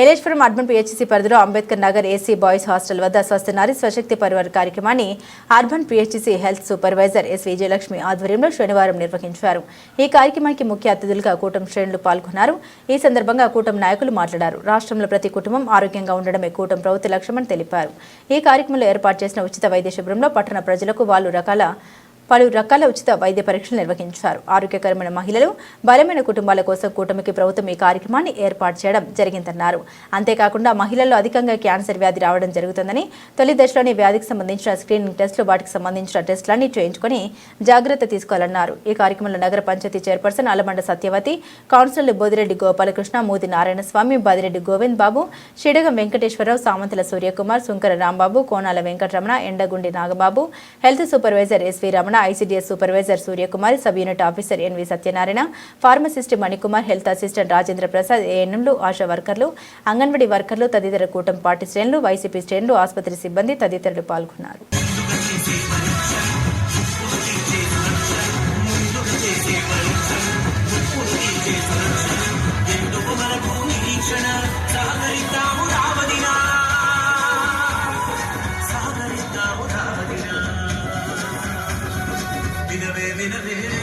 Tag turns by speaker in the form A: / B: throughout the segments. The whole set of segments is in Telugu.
A: ఏలేశ్వరం అర్బన్ పిహెచ్సి పరిధిలో Ambedkar Nagar AC boys hostel వద్ద స్వస్థ నారి స్వశక్తి పరివార్ కార్యక్రమాన్ని urban PHC health supervisor S Vijayalakshmi ఆధ్వర్యంలో శనివారం నిర్వహించారు. ఈ కార్యక్రమానికి ముఖ్య అతిథులుగా కూటమి శ్రేణులు పాల్గొన్నారు. ఈ సందర్భంగా కూటమి నాయకులు మాట్లాడారు. రాష్ట్రంలో ప్రతి కుటుంబం ఆరోగ్యంగా ఉండడమే కూటమి ప్రభుత్వ లక్ష్యమని తెలిపారు. ఈ కార్యక్రమంలో ఏర్పాటు చేసిన ఉచిత వైద్య శిబిరంలో పట్టణ ప్రజలకు వాళ్ళు రకాల పలు రకాల ఉచిత వైద్య పరీక్షలు నిర్వహించారు. ఆరోగ్యకరమైన మహిళలు బలమైన కుటుంబాల కోసం కూటమికి ప్రభుత్వం ఈ కార్యక్రమాన్ని ఏర్పాటు చేయడం జరిగిందన్నారు. అంతేకాకుండా మహిళల్లో అధికంగా క్యాన్సర్ వ్యాధి రావడం జరుగుతుందని తొలి దశలోని వ్యాధికి సంబంధించిన స్క్రీనింగ్ టెస్టులు వాటికి సంబంధించిన టెస్టులన్నీ చేయించుకొని జాగ్రత్త తీసుకోవాలన్నారు. ఈ కార్యక్రమంలో నగర పంచాయతీ చైర్పర్సన్ అలమండ సత్యవతి కౌన్సిలర్లు Bodireddy Gopalakrishna Moodi Narayana Swamy Badireddy Govind Babu Shidagam Venkateswararao Samanthala Suryakumar Sunkara Rambabu Konala Venkataramana Endagundi Nagababu health supervisor SV Ramana ICDS supervisor Suryakumar sub unit officer NV Satyanarayana pharmacist Manikumar health assistant Rajendra Prasad ఏఎన్ఎంలు ఆశా వర్కర్లు అంగన్వాడీ వర్కర్లు తదితర కూటమి పార్టీ శ్రేణులు వైసీపీ శ్రేణులు ఆసుపత్రి సిబ్బంది తదితరులు పాల్గొన్నారు.
B: எனவே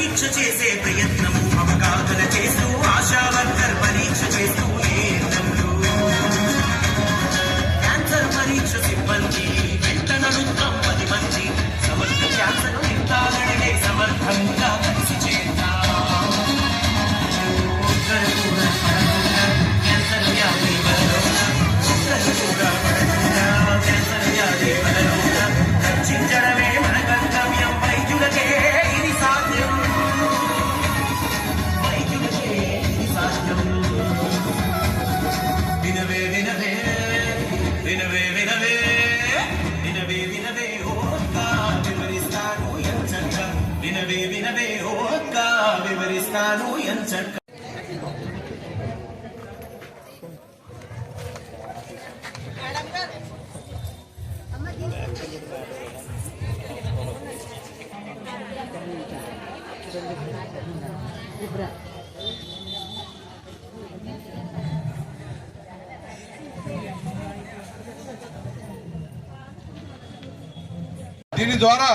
B: పరీక్ష చేసే ప్రయత్నము అవగాహన చేస్తూ ఆశా వర్కర్ పరీక్ష చేస్తూ ఏఎన్ఎంలు. క్యాన్సర్ పరీక్ష సిబ్బంది వెంట నడుద్దాం పది మంది సమర్థ క్యాన్సర్ నిర్ధారణే సమర్థంగా
C: దీని ద్వారా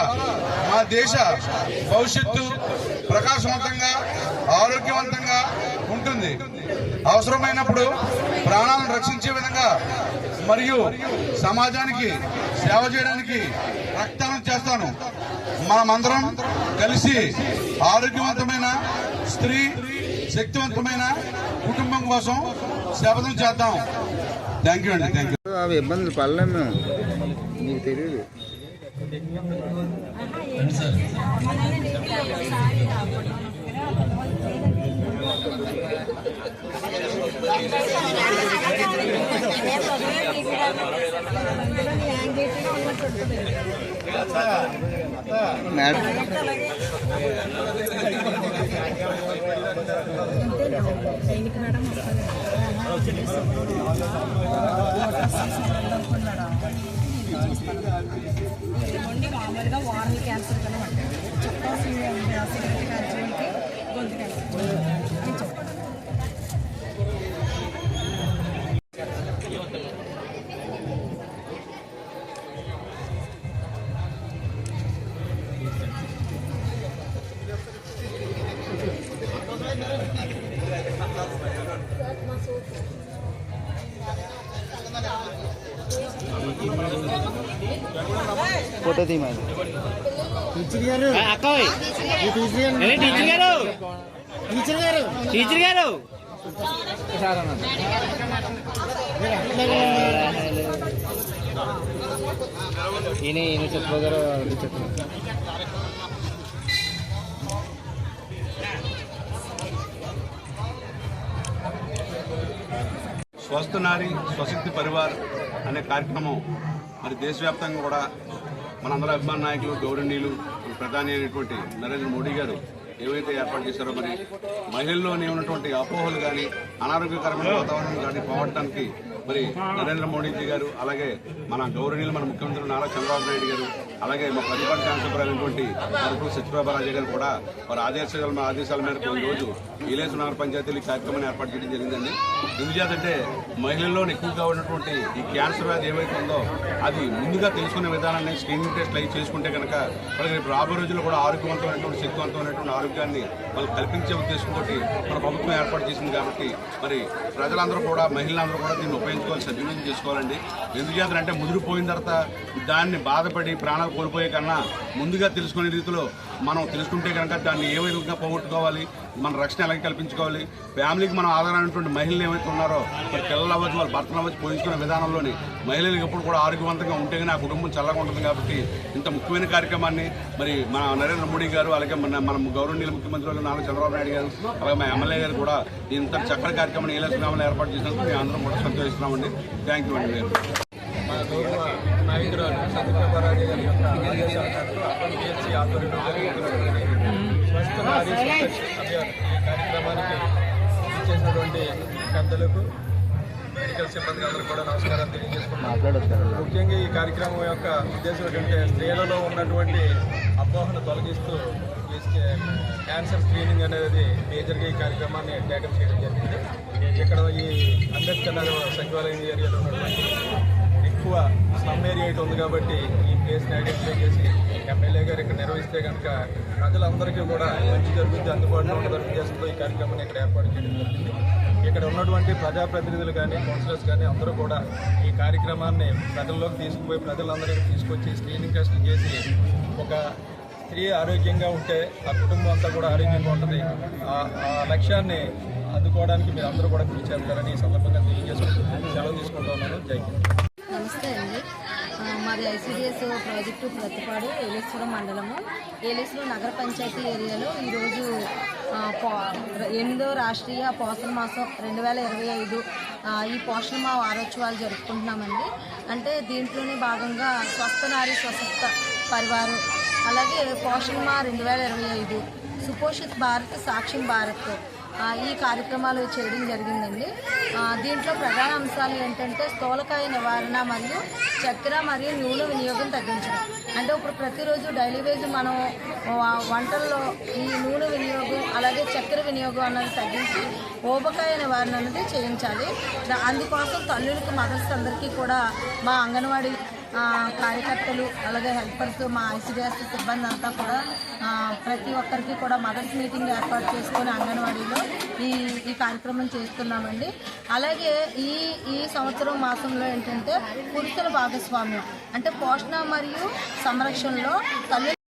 C: మా దేశ భవిష్యత్తు ప్రకాశవంతంగా ఆరోగ్యవంతంగా ఉంటుంది. అవసరమైనప్పుడు ప్రాణాలను రక్షించే విధంగా మరియు సమాజానికి సేవ చేయడానికి రక్తదానం చేస్తాను. మనమందరం కలిసి ఆరోగ్యవంతమైన స్త్రీ శక్తివంతమైన కుటుంబం కోసం శపథం చేద్దాం. థ్యాంక్ యూ అండి థ్యాంక్ యూ
D: అవి ఇబ్బందులు పడలేము మీకు తెలియదు మేడం
E: ఓన్లీ మామూలుగా వారల్ క్యాన్సర్ కనమాట చెప్పాల్సింది సిగరెట్ క్యాన్సర్కి గొంతు క్యాన్సర్.
D: ఫోటో
F: గారు. టీచర్ గారు.
G: టీచర్ స్వస్థ నారి స్వశక్తి పరివార్ అనే కార్యక్రమం మరి దేశవ్యాప్తంగా కూడా మనందరూ అభిమాన నాయకులు గౌరవనీయులు ప్రధాని అయినటువంటి నరేంద్ర మోడీ గారు ఏవైతే ఏర్పాటు చేశారో మరి మహిళల్లోనే ఉన్నటువంటి అపోహలు కానీ అనారోగ్యకరమైన వాతావరణం కానీ పోవడానికి మరి నరేంద్ర మోడీజీ గారు అలాగే మన గౌరవనీయులు మన ముఖ్యమంత్రి నారా చంద్రబాబు నాయుడు గారు అలాగే మా ప్రతిపక్ష శాసనసభ్యులైనటువంటి మరుపు సత్యప్రభారాజు గారు కూడా వారి ఆదేశాల ఆదేశాల మేరకు ఈ రోజు ఈలేసు నగర పంచాయతీలు ఈ కార్యక్రమాన్ని ఏర్పాటు చేయడం జరిగిందండి. ఎందుచేతంటే మహిళల్లో ఎక్కువగా ఉన్నటువంటి ఈ క్యాన్సర్ వ్యాధి ఏమైతే ఉందో అది ముందుగా తెలుసుకునే విధానాన్ని స్క్రీనింగ్ టెస్ట్లు అవి చేసుకుంటే కనుక వాళ్ళకి రేపు రాబోయే రోజుల్లో కూడా ఆరోగ్యవంతమైనటువంటి శక్తివంతమైనటువంటి ఆరోగ్యాన్ని వాళ్ళు కల్పించే ఉద్దేశంతో మన ప్రభుత్వం ఏర్పాటు చేసింది కాబట్టి మరి ప్రజలందరూ కూడా మహిళలందరూ కూడా దీన్ని ఉపయోగించుకోవాలి సద్వినియోగం చేసుకోవాలండి. ఎందుచేతంటే ముదిరిపోయిన తర్వాత దాన్ని బాధపడి ప్రాణాలు కోల్పోయే కన్నా ముందుగా తెలుసుకునే రీతిలో మనం తెలుసుకుంటే కనుక దాన్ని ఏ విధంగా పోగొట్టుకోవాలి మన రక్షణ ఎలా కల్పించుకోవాలి ఫ్యామిలీకి మనం ఆధారమైనటువంటి మహిళలు ఏమైతే ఉన్నారో పిల్లలు అవ్వచ్చు వాళ్ళ భర్తలు అవ్వచ్చు పోయించుకునే విధానంలోని మహిళలకు ఎప్పుడు కూడా ఆరోగ్యవంతంగా ఉంటే కానీ ఆ కుటుంబం చల్లగా ఉంటుంది కాబట్టి ఇంత ముఖ్యమైన కార్యక్రమాన్ని మరి మన నరేంద్ర మోడీ గారు అలాగే మన మన గౌరవనీయుల ముఖ్యమంత్రి గారు నారా చంద్రబాబు నాయుడు గారు అలాగే మా ఎమ్మెల్యే గారు కూడా ఇంత చక్కటి కార్యక్రమాన్ని ఏలస్ గ్రామంలో ఏర్పాటు చేసినందుకు మేము అందరం కూడా సంతోషిస్తున్నామండి. థ్యాంక్ యూ అండి.
H: మన నాయకురాలు సత్యప్రభారాజు గారి యొక్క ఆదేశాల మేరకు ఆధ్వర్యంలో జరుగుతున్నటువంటి స్వస్థ నారీ అభియాన్ ఈ కార్యక్రమానికి చేసినటువంటి పెద్దలకు మెడికల్ సిబ్బంది అందరూ కూడా నమస్కారం తెలియజేసుకుంటున్నాను ముఖ్యంగా ఈ కార్యక్రమం యొక్క ఉద్దేశం ఏంటంటే స్త్రీలలో ఉన్నటువంటి అపోహను తొలగిస్తూ క్యాన్సర్ స్క్రీనింగ్ అనేది మేజర్గా ఈ కార్యక్రమాన్ని టేకప్ చేయడం జరిగింది. ఇక్కడ ఈ అంబేద్కర్ నగర్ సచివాలయం ఏరియాలో ఉన్నటువంటి ఎక్కువ స్లమ్ ఏరియా ఉంది కాబట్టి ఈ ప్లేస్ని ఐడెంటిఫై చేసి ఎమ్మెల్యే గారు ఇక్కడ నిర్వహిస్తే కనుక ప్రజలందరికీ కూడా మంచి జరుగుతుంది అందుబాటులో ఉన్న ఉద్దేశంతో ఈ కార్యక్రమాన్ని ఇక్కడ ఏర్పాటు చేయడం జరిగింది. ఇక్కడ ఉన్నటువంటి ప్రజాప్రతినిధులు కానీ కౌన్సిలర్స్ కానీ అందరూ కూడా ఈ కార్యక్రమాన్ని ప్రజల్లోకి తీసుకుపోయి ప్రజలందరికీ తీసుకొచ్చి స్క్రీనింగ్ టెస్టులు చేసి ఒక స్త్రీ ఆరోగ్యంగా ఉంటే ఆ కుటుంబం అంతా కూడా ఆరోగ్యంగా ఉంటుంది. ఆ- ఆ లక్ష్యాన్ని అందుకోవడానికి మీరు అందరూ కూడా కృషి చేస్తారని ఈ సందర్భంగా తెలియజేసుకుంటూ సెలవు తీసుకుంటూ ఉన్నాను. జై
I: నమస్తే అండి మాది ఐసీడిఎస్ ప్రాజెక్టు ప్రతిపాడు ఏలేశ్వరం మండలము. ఏలేశ్వరం నగర పంచాయతీ ఏరియాలో ఈరోజు ఎనిమిదో రాష్ట్రీయ పోషణ మాసం రెండు వేల ఇరవై ఐదు ఈ పోషణ మా వారోత్సవాలు జరుపుకుంటున్నామండి. అంటే దీంట్లోనే భాగంగా స్వస్థ నారీ స్వస్థ పరివారం అలాగే పోషణ మా రెండు వేల ఇరవై ఐదు సుపోషిత్ భారత్ సాక్షి భారత్. ఈ కార్యక్రమాలు చేయడం జరిగిందండి. దీంట్లో ప్రధాన అంశాలు ఏంటంటే స్థూలకాయ నివారణ మరియు చక్కెర మరియు నూనె వినియోగం తగ్గించడం. అంటే ఇప్పుడు ప్రతిరోజు డైలీ వేజ్ మనం వంటల్లో ఈ నూనె వినియోగం అలాగే చక్కెర వినియోగం అన్నది తగ్గించి ఊబకాయ నివారణ అనేది చేయించాలి. అందుకోసం తల్లులకు మదర్స్ అందరికీ కూడా మా అంగన్వాడీ కార్యకర్తలు అలాగే హెల్పర్స్ మా ఐసీడీఎస్ సిబ్బంది అంతా కూడా ప్రతి ఒక్కరికి కూడా మదర్స్ మీటింగ్ ఏర్పాటు చేసుకొని అంగన్వాడీలో ఈ ఈ కార్యక్రమం చేస్తున్నామండి. అలాగే ఈ ఈ సంవత్సరం మాసంలో ఏంటంటే పురుషుల భాగస్వామ్యం అంటే పోషణ మరియు సంరక్షణలో తల్లి